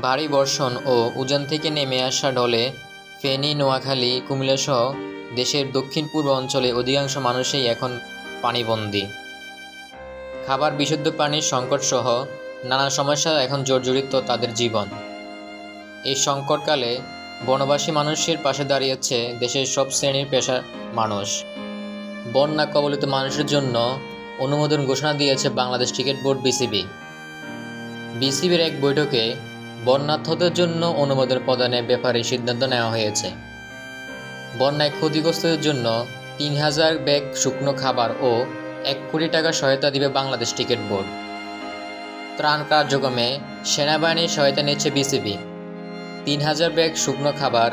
ভারী বর্ষণ ও উজান থেকে নেমে আসা ঢলে ফেনী, নোয়াখালী, কুমিল্লাসহ দেশের দক্ষিণ পূর্ব অঞ্চলে অধিকাংশ মানুষই এখন পানিবন্দী। খাবার বিশুদ্ধ পানির সংকটসহ নানা সমস্যা এখন জর্জরিত তাদের জীবন। এই সংকটকালে বনবাসী মানুষের পাশে দাঁড়িয়েছে দেশের সব শ্রেণির পেশার মানুষ। বন্যা কবলিত মানুষের জন্য অনুমোদন ঘোষণা দিয়েছে বাংলাদেশ ক্রিকেট বোর্ড বিসিবি। বিসিবির এক বৈঠকে বন্যার্থদের জন্য অনুমোদন প্রদানের ব্যাপারে সিদ্ধান্ত নেওয়া হয়েছে। বন্যায় ক্ষতিগ্রস্তদের জন্য তিন হাজার ব্যাগ শুকনো খাবার ও এক কোটি টাকা সহায়তা দিবে বাংলাদেশ ক্রিকেট বোর্ড। ত্রাণ কার্যক্রমে সেনাবাহিনীর সহায়তা নিচ্ছে বিসিবি। তিন হাজার ব্যাগ শুকনো খাবার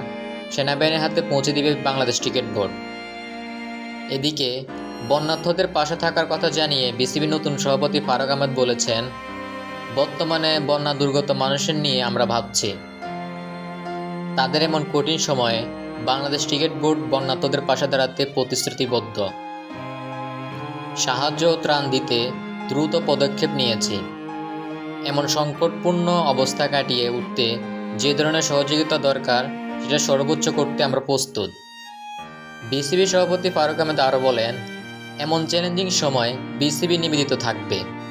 সেনাবাহিনীর হাতে পৌঁছে দিবে বাংলাদেশ ক্রিকেট বোর্ড। এদিকে, বন্যার্থদের পাশে থাকার কথা জানিয়ে বিসিবি নতুন সভাপতি ফারুক আহমেদ বলেছেন বর্তমানে বন্যা দুর্গত মানুষের নিয়ে আমরা ভাবছি। তাদের এমন কঠিন সময়ে বাংলাদেশ ক্রিকেট বোর্ড বন্যার্থদের পাশে দাঁড়াতে প্রতিশ্রুতিবদ্ধ। সাহায্য ও ত্রাণ দিতে দ্রুত পদক্ষেপ নিয়েছি। এমন সংকটপূর্ণ অবস্থা কাটিয়ে উঠতে যে ধরনের সহযোগিতা দরকার, সেটা সর্বোচ্চ করতে আমরা প্রস্তুত। বিসিবি সভাপতি ফারুক আহমেদ আরও বলেন, এমন চ্যালেঞ্জিং সময় বিসিবি নিবেদিত থাকবে।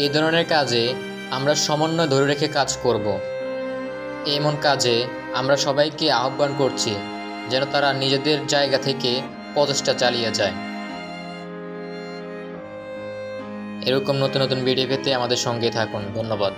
এই ধরনের কাজে আমরা সমন্বয় ধরে রেখে কাজ করব। এমন কাজে আমরা সবাইকে আহ্বান করছি যেন তারা নিজেদের জায়গা থেকে প্রচেষ্টা চালিয়ে যায়। এরকম নতুন নতুন ভিডিও পেতে আমাদের সঙ্গে থাকুন। ধন্যবাদ।